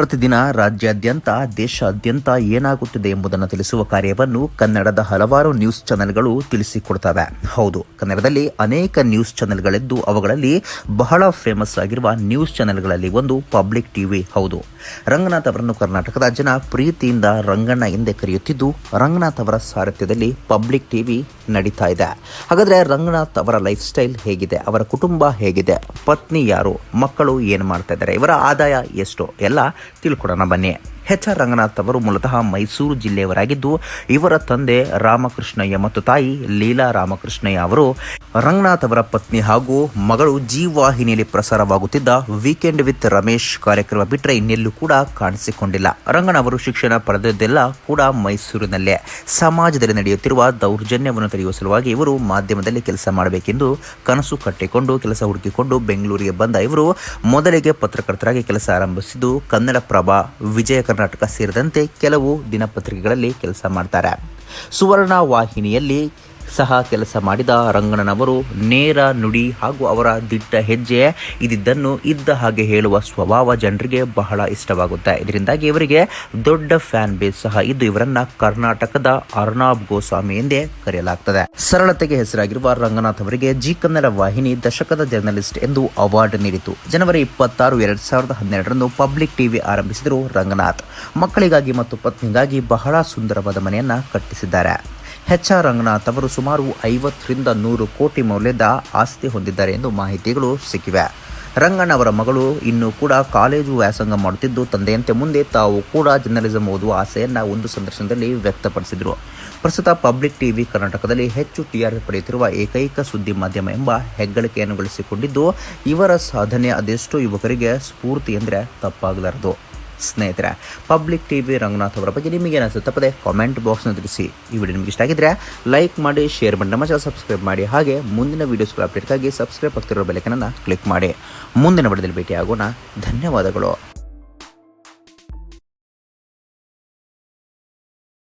ಪ್ರತಿದಿನ ರಾಜ್ಯಾದ್ಯಂತ, ದೇಶಾದ್ಯಂತ ಏನಾಗುತ್ತಿದೆ ಎಂಬುದನ್ನು ತಿಳಿಸುವ ಕಾರ್ಯವನ್ನು ಕನ್ನಡದ ಹಲವಾರು ನ್ಯೂಸ್ ಚಾನೆಲ್ಗಳು ತಿಳಿಸಿಕೊಡ್ತವೆ. ಹೌದು, ಕನ್ನಡದಲ್ಲಿ ಅನೇಕ ನ್ಯೂಸ್ ಚಾನೆಲ್ಗಳಿದ್ದು ಅವುಗಳಲ್ಲಿ ಬಹಳ ಫೇಮಸ್ ಆಗಿರುವ ನ್ಯೂಸ್ ಚಾನೆಲ್ಗಳಲ್ಲಿ ಒಂದು ಪಬ್ಲಿಕ್ ಟಿವಿ. ಹೌದು, ರಂಗನಾಥ್ ಅವರನ್ನು ಕರ್ನಾಟಕದ ಜನ ಪ್ರೀತಿಯಿಂದ ರಂಗಣ್ಣ ಎಂದೇ ಕರೆಯುತ್ತಿದ್ದು, ರಂಗನಾಥ್ ಅವರ ಸಾರಥ್ಯದಲ್ಲಿ ಪಬ್ಲಿಕ್ ಟಿವಿ ನಡೀತಾ ಇದೆ. ಹಾಗಾದರೆ ರಂಗನಾಥ್ ಅವರ ಲೈಫ್ ಸ್ಟೈಲ್ ಹೇಗಿದೆ? ಅವರ ಕುಟುಂಬ ಹೇಗಿದೆ? ಪತ್ನಿ ಯಾರು? ಮಕ್ಕಳು ಏನು ಮಾಡ್ತಾ ಇದ್ದಾರೆ? ಇವರ ಆದಾಯ ಎಷ್ಟು? ಎಲ್ಲ ತಿಳ್ಕೊಡೋಣ ಬನ್ನಿ. ಎಚ್ ಆರ್ ರಂಗನಾಥ್ ಅವರು ಮೂಲತಃ ಮೈಸೂರು ಜಿಲ್ಲೆಯವರಾಗಿದ್ದು, ಇವರ ತಂದೆ ರಾಮಕೃಷ್ಣಯ್ಯ ಮತ್ತು ತಾಯಿ ಲೀಲಾ ರಾಮಕೃಷ್ಣಯ್ಯ ಅವರು ರಂಗನಾಥ್ ಅವರ ಪತ್ನಿ ಹಾಗೂ ಮಗಳು ಜೀವಾಹಿನಿಯಲ್ಲಿ ಪ್ರಸಾರವಾಗುತ್ತಿದ್ದ ವೀಕೆಂಡ್ ವಿತ್ ರಮೇಶ್ ಕಾರ್ಯಕ್ರಮ ಬಿಟ್ಟರೆ ಇನ್ನೆಲ್ಲೂ ಕೂಡ ಕಾಣಿಸಿಕೊಂಡಿಲ್ಲ. ರಂಗನ ಅವರು ಶಿಕ್ಷಣ ಪಡೆದದ್ದೆಲ್ಲ ಕೂಡ ಮೈಸೂರಿನಲ್ಲೇ. ಸಮಾಜದಲ್ಲಿ ನಡೆಯುತ್ತಿರುವ ದೌರ್ಜನ್ಯವನ್ನು ತಡೆಯುವ ಸಲುವಾಗಿ ಇವರು ಮಾಧ್ಯಮದಲ್ಲಿ ಕೆಲಸ ಮಾಡಬೇಕೆಂದು ಕನಸು ಕಟ್ಟಿಕೊಂಡು, ಕೆಲಸ ಹುಡುಕಿಕೊಂಡು ಬೆಂಗಳೂರಿಗೆ ಬಂದ ಇವರು ಮೊದಲಿಗೆ ಪತ್ರಕರ್ತರಾಗಿ ಕೆಲಸ ಆರಂಭಿಸಿದ್ದು ಕನ್ನಡಪ್ರಭ ವಿಜಯ ಸೇರಿದಂತೆ ಕೆಲವು ದಿನಪತ್ರಿಕೆಗಳಲ್ಲಿ ಕೆಲಸ ಮಾಡ್ತಾರೆ. ಸುವರ್ಣ ವಾಹಿನಿಯಲ್ಲಿ ಸಹ ಕೆಲಸ ಮಾಡಿದ ರಂಗಣ್ಣನವರು ನೇರ ನುಡಿ ಹಾಗೂ ಅವರ ದಿಟ್ಟ ಹೆಜ್ಜೆ ಇದಿದ್ದನ್ನು ಇದ್ದ ಹಾಗೆ ಹೇಳುವ ಸ್ವಭಾವ ಜನರಿಗೆ ಬಹಳ ಇಷ್ಟವಾಗುತ್ತೆ. ಇದರಿಂದಾಗಿ ಇವರಿಗೆ ದೊಡ್ಡ ಫ್ಯಾನ್ ಬೇಸ್ ಸಹ ಇದ್ದು ಇವರನ್ನ ಕರ್ನಾಟಕದ ಅರ್ನಾಬ್ ಗೋಸ್ವಾಮಿ ಎಂದೇ ಕರೆಯಲಾಗ್ತದೆ. ಸರಳತೆಗೆ ಹೆಸರಾಗಿರುವ ರಂಗನಾಥ್ ಅವರಿಗೆ ಜಿ ಕನ್ನಡ ವಾಹಿನಿ ದಶಕದ ಜರ್ನಲಿಸ್ಟ್ ಎಂದು ಅವಾರ್ಡ್ ನೀಡಿತು. ಜನವರಿ ಇಪ್ಪತ್ತಾರು, ಎರಡ್ ಸಾವಿರದ ಹನ್ನೆರಡರಂದು ಪಬ್ಲಿಕ್ ಟಿವಿ ಆರಂಭಿಸಿದರು ರಂಗನಾಥ್. ಮಕ್ಕಳಿಗಾಗಿ ಮತ್ತು ಪತ್ನಿಗಾಗಿ ಬಹಳ ಸುಂದರವಾದ ಮನೆಯನ್ನ ಕಟ್ಟಿಸಿದ್ದಾರೆ. ಎಚ್ ಆರ್ ರಂಗನಾಥ್ ಅವರು ಸುಮಾರು ಐವತ್ತರಿಂದ ನೂರು ಕೋಟಿ ಮೌಲ್ಯದ ಆಸ್ತಿ ಹೊಂದಿದ್ದಾರೆ ಎಂದು ಮಾಹಿತಿಗಳು ಸಿಕ್ಕಿವೆ. ರಂಗಣ್ಣ ಅವರ ಮಗಳು ಇನ್ನೂ ಕೂಡ ಕಾಲೇಜು ವ್ಯಾಸಂಗ ಮಾಡುತ್ತಿದ್ದು, ತಂದೆಯಂತೆ ಮುಂದೆ ತಾವು ಕೂಡ ಜರ್ನಲಿಸಂ ಓದುವ ಆಸೆಯನ್ನ ಒಂದು ಸಂದರ್ಶನದಲ್ಲಿ ವ್ಯಕ್ತಪಡಿಸಿದರು. ಪ್ರಸ್ತುತ ಪಬ್ಲಿಕ್ ಟಿವಿ ಕರ್ನಾಟಕದಲ್ಲಿ ಹೆಚ್ಚು ಟಿಆರ್ಪಿ ಪಡೆಯುತ್ತಿರುವ ಏಕೈಕ ಸುದ್ದಿ ಮಾಧ್ಯಮ ಎಂಬ ಹೆಗ್ಗಳಿಕೆಯನ್ನು ಗಳಿಸಿಕೊಂಡಿದ್ದು ಇವರ ಸಾಧನೆ ಅದೆಷ್ಟೋ ಯುವಕರಿಗೆ ಸ್ಫೂರ್ತಿ ಎಂದರೆ ತಪ್ಪಾಗಲಾರದು. ಸ್ನೇಹಿತರೆ ಪಬ್ಲಿಕ್ ಟಿ ವಿ ರಂಗನಾಥ್ ಅವರ ಬಗ್ಗೆ ನಿಮಗೆ ಏನಿಸುತ್ತೆ ತಪ್ಪದೆ ಕಾಮೆಂಟ್ ಬಾಕ್ಸ್ನ ತಿಳಿಸಿ. ಈ ವಿಡಿಯೋ ನಿಮಗೆ ಇಷ್ಟ ಆಗಿದ್ರೆ ಲೈಕ್ ಮಾಡಿ ಶೇರ್ ಮಾಡಿ, ನಮ್ಮ ಚಾನಲ್ ಸಬ್ಸ್ಕ್ರೈಬ್ ಮಾಡಿ, ಹಾಗೆ ಮುಂದಿನ ವೀಡಿಯೋಸ್ಗಳ ಅಪ್ಡೇಟ್ಗಾಗಿ ಸಬ್ಸ್ಕ್ರೈಬ್ ಆಗ್ತಿರೋ ಬೆಲೆಕನನ್ನು ಕ್ಲಿಕ್ ಮಾಡಿ. ಮುಂದಿನ ವಿಡಿಯೋದಲ್ಲಿ ಭೇಟಿಯಾಗೋಣ. ಧನ್ಯವಾದಗಳು.